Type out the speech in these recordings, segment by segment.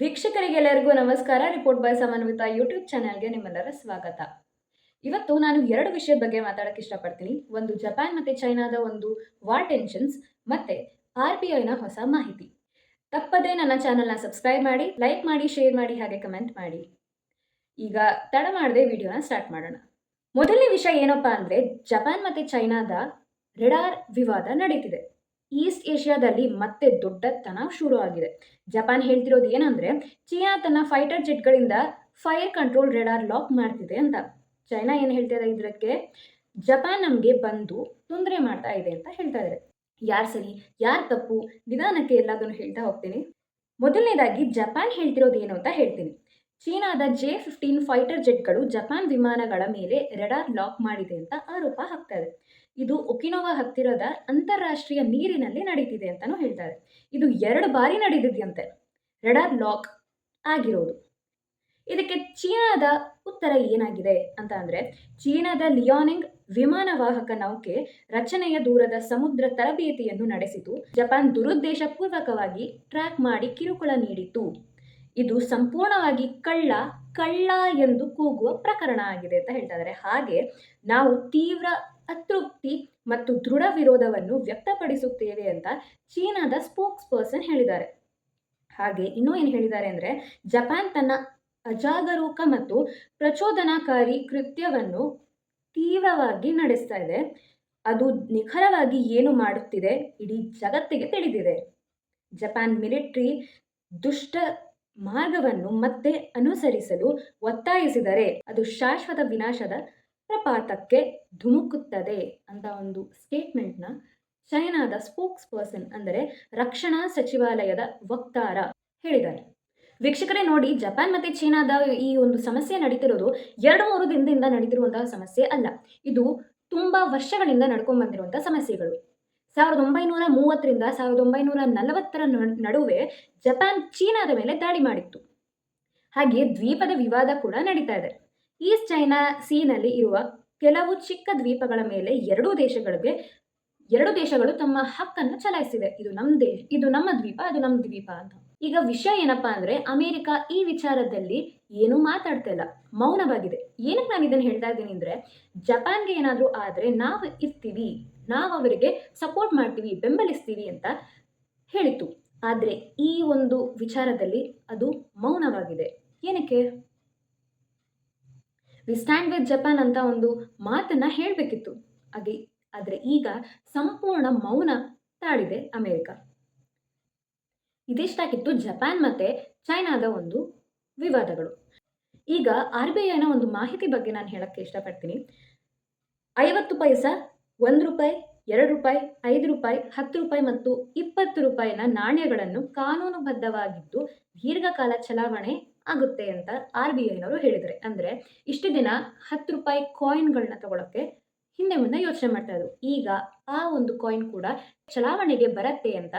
ವೀಕ್ಷಕರಿಗೆಲ್ಲರಿಗೂ ನಮಸ್ಕಾರ. Report by Samanvita YouTube ಚಾನೆಲ್ಗೆ ನಿಮ್ಮೆಲ್ಲರ ಸ್ವಾಗತ. ಇವತ್ತು ನಾನು ಎರಡು ವಿಷಯದ ಬಗ್ಗೆ ಮಾತಾಡಕ್ಕೆ ಇಷ್ಟಪಡ್ತೀನಿ. ಒಂದು ಜಪಾನ್ ಮತ್ತು ಚೈನಾದ ಒಂದು ವಾರ್ ಟೆನ್ಷನ್ಸ್ ಮತ್ತು ಆರ್ ಬಿ ಐನ ಹೊಸ ಮಾಹಿತಿ. ತಪ್ಪದೇ ನನ್ನ ಚಾನೆಲ್ನ ಸಬ್ಸ್ಕ್ರೈಬ್ ಮಾಡಿ, ಲೈಕ್ ಮಾಡಿ, ಶೇರ್ ಮಾಡಿ, ಹಾಗೆ ಕಮೆಂಟ್ ಮಾಡಿ. ಈಗ ತಡ ಮಾಡದೆ ವಿಡಿಯೋನ ಸ್ಟಾರ್ಟ್ ಮಾಡೋಣ. ಮೊದಲನೇ ವಿಷಯ ಏನಪ್ಪಾ ಅಂದರೆ ಜಪಾನ್ ಮತ್ತು ಚೈನಾದ ರೆಡಾರ್ ವಿವಾದ ನಡೀತಿದೆ. ಈಸ್ಟ್ ಏಷ್ಯಾದಲ್ಲಿ ಮತ್ತೆ ದೊಡ್ಡ ತನಾವ್ ಶುರು ಆಗಿದೆ ಜಪಾನ್ ಹೇಳ್ತಿರೋದು ಏನಂದ್ರೆ, ಚೀನಾ ತನ್ನ ಫೈಟರ್ ಜೆಟ್ಗಳಿಂದ ಫೈರ್ ಕಂಟ್ರೋಲ್ ರೆಡಾರ್ ಲಾಕ್ ಮಾಡ್ತಿದೆ ಅಂತ. ಚೈನಾ ಏನು ಹೇಳ್ತಾ ಇದಕ್ಕೆ ಜಪಾನ್ ನಮಗೆ ಬಂದು ತೊಂದರೆ ಮಾಡ್ತಾ ಇದೆ ಅಂತ ಹೇಳ್ತಾ ಇದ್ದಾರೆ ಯಾರು ಸರಿ, ಯಾರು ತಪ್ಪು, ನಿಧಾನಕ್ಕೆ ಎಲ್ಲದನ್ನು ಹೇಳ್ತಾ ಹೋಗ್ತೀನಿ. ಮೊದಲನೇದಾಗಿ ಜಪಾನ್ ಹೇಳ್ತಿರೋದು ಏನು ಅಂತ ಹೇಳ್ತೀನಿ. ಚೀನಾದ ಜೆ ಫಿಫ್ಟೀನ್ ಫೈಟರ್ ಜೆಟ್ಗಳು ಜಪಾನ್ ವಿಮಾನಗಳ ಮೇಲೆ ರೆಡಾರ್ ಲಾಕ್ ಮಾಡಿದೆ ಅಂತ ಆರೋಪ ಹಾಕ್ತಾ ಇದೆ. ಇದು ಒಕಿನೋವಾ ಹತ್ತಿರದ ಅಂತಾರಾಷ್ಟ್ರೀಯ ನೀರಿನಲ್ಲಿ ನಡೀತಿದೆ ಅಂತಲೂ ಹೇಳ್ತಾರೆ. ಇದು ಎರಡು ಬಾರಿ ನಡೆದಿದೆಯಂತೆ ರೆಡಾರ್ ಲಾಕ್ ಆಗಿರೋದು. ಇದಕ್ಕೆ ಚೀನಾದ ಉತ್ತರ ಏನಾಗಿದೆ ಅಂತ ಅಂದರೆ, ಚೀನಾದ ಲಿಯಾನಿಂಗ್ ವಿಮಾನವಾಹಕ ನೌಕೆ ರಚನೆಯ ದೂರದ ಸಮುದ್ರ ತರಬೇತಿಯನ್ನು ನಡೆಸಿತು. ಜಪಾನ್ ದುರುದ್ದೇಶಪೂರ್ವಕವಾಗಿ ಟ್ರ್ಯಾಕ್ ಮಾಡಿ ಕಿರುಕುಳ ನೀಡಿತು ಇದು ಸಂಪೂರ್ಣವಾಗಿ ಕಳ್ಳ ಕಳ್ಳ ಎಂದು ಕೂಗುವ ಪ್ರಕರಣ ಆಗಿದೆ ಅಂತ ಹೇಳ್ತಾ ಇದ್ದಾರೆ ಹಾಗೆ ನಾವು ತೀವ್ರ ಅತೃಪ್ತಿ ಮತ್ತು ದೃಢ ವಿರೋಧವನ್ನು ವ್ಯಕ್ತಪಡಿಸುತ್ತೇವೆ ಅಂತ ಚೀನಾದ ಸ್ಪೋಕ್ಸ್ ಪರ್ಸನ್ ಹೇಳಿದ್ದಾರೆ. ಹಾಗೆ ಇನ್ನೂ ಏನು ಹೇಳಿದ್ದಾರೆ ಅಂದರೆ ಜಪಾನ್ ತನ್ನ ಅಜಾಗರೂಕ ಮತ್ತು ಪ್ರಚೋದನಾಕಾರಿ ಕೃತ್ಯವನ್ನು ತೀವ್ರವಾಗಿ ನಡೆಸ್ತಾ ಇದೆ. ಅದು ನಿಖರವಾಗಿ ಏನು ಮಾಡುತ್ತಿದೆ? ಇಡೀ ಜಗತ್ತಿಗೆ ತಿಳಿದಿದೆ. ಜಪಾನ್ ಮಿಲಿಟ್ರಿ ದುಷ್ಟ ಮಾರ್ಗವನ್ನು ಮತ್ತೆ ಅನುಸರಿಸಲು ಒತ್ತಾಯಿಸಿದರೆ ಅದು ಶಾಶ್ವತ ವಿನಾಶದ ಪ್ರಪಾತಕ್ಕೆ ಧುಮುಕುತ್ತದೆ ಅಂತ ಒಂದು ಸ್ಟೇಟ್ಮೆಂಟ್ನ ಚೈನಾದ ಸ್ಪೋಕ್ಸ್ ಪರ್ಸನ್ ಅಂದರೆ ರಕ್ಷಣಾ ಸಚಿವಾಲಯದ ವಕ್ತಾರ ಹೇಳಿದ್ದಾರೆ. ವೀಕ್ಷಕರೇ ನೋಡಿ, ಜಪಾನ್ ಮತ್ತು ಚೀನಾದ ಈ ಒಂದು ಸಮಸ್ಯೆ ನಡೀತಿರೋದು ಎರಡು ಮೂರು ದಿನದಿಂದ ನಡೀತಿರುವಂತಹ ಸಮಸ್ಯೆ ಅಲ್ಲ. ಇದು ತುಂಬ ವರ್ಷಗಳಿಂದ ನಡ್ಕೊಂಡು ಬಂದಿರುವಂಥ ಸಮಸ್ಯೆಗಳು. ಸಾವಿರದ ಒಂಬೈನೂರ ಮೂವತ್ತರಿಂದ ಸಾವಿರದ ಒಂಬೈನೂರ ನಲವತ್ತರ ನಡುವೆ ಜಪಾನ್ ಚೀನಾದ ಮೇಲೆ ದಾಳಿ ಮಾಡಿತ್ತು. ಹಾಗೆ ದ್ವೀಪದ ವಿವಾದ ಕೂಡ ನಡೀತಾ ಇದೆ. ಈಸ್ಟ್ ಚೈನಾ ಸೀನಲ್ಲಿ ಇರುವ ಕೆಲವು ಚಿಕ್ಕ ದ್ವೀಪಗಳ ಮೇಲೆ ಎರಡೂ ದೇಶಗಳಿಗೆ, ಎರಡು ದೇಶಗಳು ತಮ್ಮ ಹಕ್ಕನ್ನು ಚಲಾಯಿಸಿದೆ ಇದು ನಮ್ಮ ದೇಶ ಇದು ನಮ್ಮ ದ್ವೀಪ, ಅದು ನಮ್ಮ ದ್ವೀಪ ಅಂತ. ಈಗ ವಿಷಯ ಏನಪ್ಪಾ ಅಂದ್ರೆ ಅಮೆರಿಕ ಈ ವಿಚಾರದಲ್ಲಿ ಏನೂ ಮಾತಾಡ್ತಾ ಇಲ್ಲ. ಮೌನವಾಗಿದೆ. ಏನಕ್ಕೆ ನಾನು ಇದನ್ನು ಹೇಳ್ತಾ ಇದ್ದೀನಿ ಅಂದ್ರೆ ಜಪಾನ್ಗೆ ಏನಾದರೂ ಆದರೆ ನಾವು ಇರ್ತೀವಿ, ನಾವು ಅವರಿಗೆ ಸಪೋರ್ಟ್ ಮಾಡ್ತೀವಿ, ಬೆಂಬಲಿಸ್ತೀವಿ ಅಂತ ಹೇಳಿತು ಆದರೆ ಈ ಒಂದು ವಿಚಾರದಲ್ಲಿ ಅದು ಮೌನವಾಗಿದೆ. ಏನಕ್ಕೆ? ವಿ ಸ್ಟ್ಯಾಂಡ್ ವಿತ್ ಜಪಾನ್ ಅಂತ ಒಂದು ಮಾತನ್ನು ಹೇಳಬೇಕಿತ್ತು. ಹಾಗೆ ಆದರೆ ಈಗ ಸಂಪೂರ್ಣ ಮೌನ ತಾಳಿದೆ ಅಮೆರಿಕ. ಇದಿಷ್ಟಾಗಿತ್ತು ಜಪಾನ್ ಮತ್ತು ಚೈನಾದ ಒಂದು ವಿವಾದಗಳು. ಈಗ ಆರ್ ಬಿ ಐನ ಒಂದು ಮಾಹಿತಿ ಬಗ್ಗೆ ನಾನು ಹೇಳೋಕ್ಕೆ ಇಷ್ಟಪಡ್ತೀನಿ. ಐವತ್ತು ಪೈಸಾ, ಒಂದು ರೂಪಾಯಿ, ಎರಡು ರೂಪಾಯಿ, ಐದು ರೂಪಾಯಿ, ಹತ್ತು ರೂಪಾಯಿ ಮತ್ತು ಇಪ್ಪತ್ತು ರೂಪಾಯಿನ ನಾಣ್ಯಗಳನ್ನು ಕಾನೂನುಬದ್ಧವಾಗಿದ್ದು ದೀರ್ಘಕಾಲ ಚಲಾವಣೆ ಆಗುತ್ತೆ ಅಂತ ಆರ್ ಬಿ ಐನವರು ಹೇಳಿದರೆ ಅಂದರೆ ಇಷ್ಟು ದಿನ ಹತ್ತು ರೂಪಾಯಿ ಕಾಯಿನ್ಗಳನ್ನ ತಗೊಳಕ್ಕೆ ಹಿಂದೆ ಮುಂದೆ ಯೋಚನೆ ಮಾಡ್ತಾ ಇದ್ರು. ಈಗ ಆ ಒಂದು ಕಾಯಿನ್ ಕೂಡ ಚಲಾವಣೆಗೆ ಬರತ್ತೆ ಅಂತ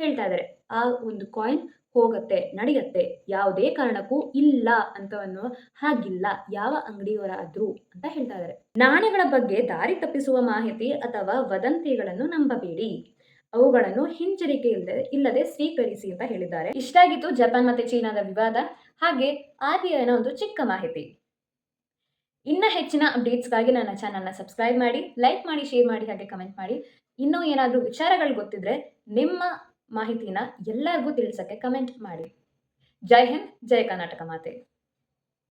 ಹೇಳ್ತಾ ಇದ್ದಾರೆ. ಆ ಒಂದು ಕಾಯಿನ್ ಹೋಗತ್ತೆ, ನಡೆಯತ್ತೆ, ಯಾವುದೇ ಕಾರಣಕ್ಕೂ ಇಲ್ಲ ಅಂತ ಅನ್ನೋ ಹಾಗಿಲ್ಲ, ಯಾವ ಅಂಗಡಿಯವರಾದ್ರು ಅಂತ ಹೇಳ್ತಾ ಇದ್ದಾರೆ. ನಾಣ್ಯಗಳ ಬಗ್ಗೆ ದಾರಿ ತಪ್ಪಿಸುವ ಮಾಹಿತಿ ಅಥವಾ ವದಂತಿಗಳನ್ನು ನಂಬಬೇಡಿ. ಅವುಗಳನ್ನು ಹಿಂಜರಿಕೆ ಇಲ್ಲದೆ ಇಲ್ಲದೆ ಸ್ವೀಕರಿಸಿ ಅಂತ ಹೇಳಿದ್ದಾರೆ. ಇಷ್ಟಾಗಿತ್ತು ಜಪಾನ್ ಮತ್ತೆ ಚೀನಾದ ವಿವಾದ. ಹಾಗೆ ಆರ್ ಬಿ ಒಂದು ಚಿಕ್ಕ ಮಾಹಿತಿ. ಇನ್ನ ಹೆಚ್ಚಿನ ಅಪ್ಡೇಟ್ಸ್ಗಾಗಿ ನನ್ನ ಚಾನಲ್ನ ಸಬ್ಸ್ಕ್ರೈಬ್ ಮಾಡಿ, ಲೈಕ್ ಮಾಡಿ, ಶೇರ್ ಮಾಡಿ, ಹಾಗೆ ಕಮೆಂಟ್ ಮಾಡಿ. ಇನ್ನೂ ಏನಾದರೂ ವಿಚಾರಗಳು ಗೊತ್ತಿದ್ರೆ ನಿಮ್ಮ ಮಾಹಿತಿನ ಎಲ್ಲರಿಗೂ ತಿಳಿಸಕ್ಕೆ ಕಮೆಂಟ್ ಮಾಡಿ. ಜೈ ಹಿಂದ್, ಜೈ ಕರ್ನಾಟಕ ಮಾತೆ.